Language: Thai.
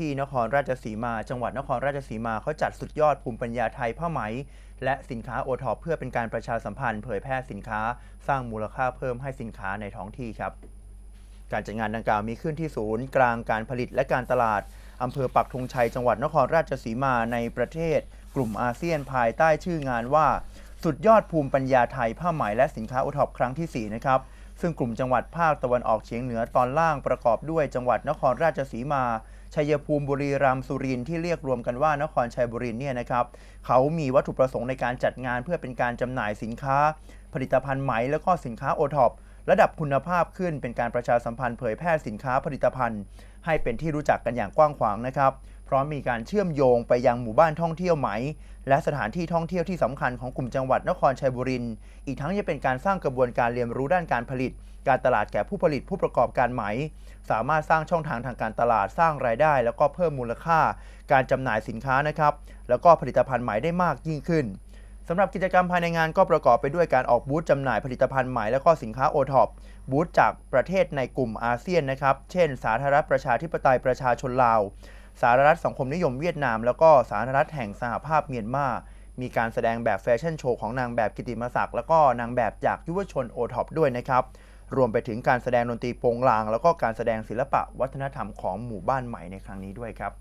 ที่นครราชสีมา จังหวัดนครราชสีมาเขาจัดสุดยอดภูมิปัญญาไทยผ้าไหม และสินค้าโอท็อปเพื่อเป็นการประชาสัมพันธ์เผยแพร่สินค้า สร้างมูลค่าเพิ่มให้สินค้าในท้องที่ครับ การจัดงานดังกล่าวมีขึ้นที่ศูนย์ กลางการผลิตและการตลาดอำเภอปักธงชัยจังหวัดนครราชสีมาในประเทศ กลุ่มอาเซียนภายใต้ชื่องานว่า สุดยอดภูมิปัญญาไทยผ้าไหมและสินค้าโอท็อปครั้งที่4นะครับ ซึ่งกลุ่มจังหวัดภาคตะวันออกเฉียงเหนือตอนล่างประกอบด้วยจังหวัดนครราชสีมา ชัยภูมิบุรีรัมย์สุรินทร์ที่เรียกรวมกันว่านครชัยบุรีเนี่ยนะครับเขามีวัตถุประสงค์ในการจัดงานเพื่อเป็นการจำหน่ายสินค้า ผลิตภัณฑ์ไหมแล้วก็สินค้าโอท็อประดับคุณภาพขึ้นเป็นการประชาสัมพันธ์เผยแพร่สินค้าผลิตภัณฑ์ ให้เป็นที่รู้จักกันอย่างกว้างขวางนะครับ ร้อมมีการเชื่อมโยงไปยังหมู่บ้านท่องเที่ยวไหม และสถานที่ท่องเที่ยวที่สำคัญของกลุ่มจังหวัดนครชัยบุรีอีกทั้งยังเป็นการสร้างกระบวนการเรียนรู้ด้านการผลิต การตลาดแก่ผู้ผลิตผู้ประกอบการไหม สามารถสร้างช่องทางทางการตลาดสร้างรายได้ แล้วก็เพิ่มมูลค่า การจำหน่ายสินค้านะครับแล้วก็ผลิตภัณฑ์ไหมได้มากยิ่งขึ้นสำหรับกิจกรรมภายในงานก็ประกอบไปด้วยการออกบูธจำหน่ายผลิตภัณฑ์ใหม่และก็สินค้าโอท็อปบูธจากประเทศในกลุ่มอาเซียนนะครับ เช่น สาธารณรัฐประชาธิปไตยประชาชนลาว สาธารณรัฐสังคมนิยมเวียดนาม แล้วก็สาธารณรัฐแห่งสหภาพเมียนมามีการแสดงแบบแฟชั่นโชว์ของนางแบบกิติมศักดิ์แล้วก็นางแบบจากยุวชนโอท็อปด้วยนะครับรวมไปถึงการแสดงดนตรีโปงลาง แล้วก็การแสดงศิลปะวัฒนธรรมของหมู่บ้านใหม่ในครั้งนี้ด้วยครับ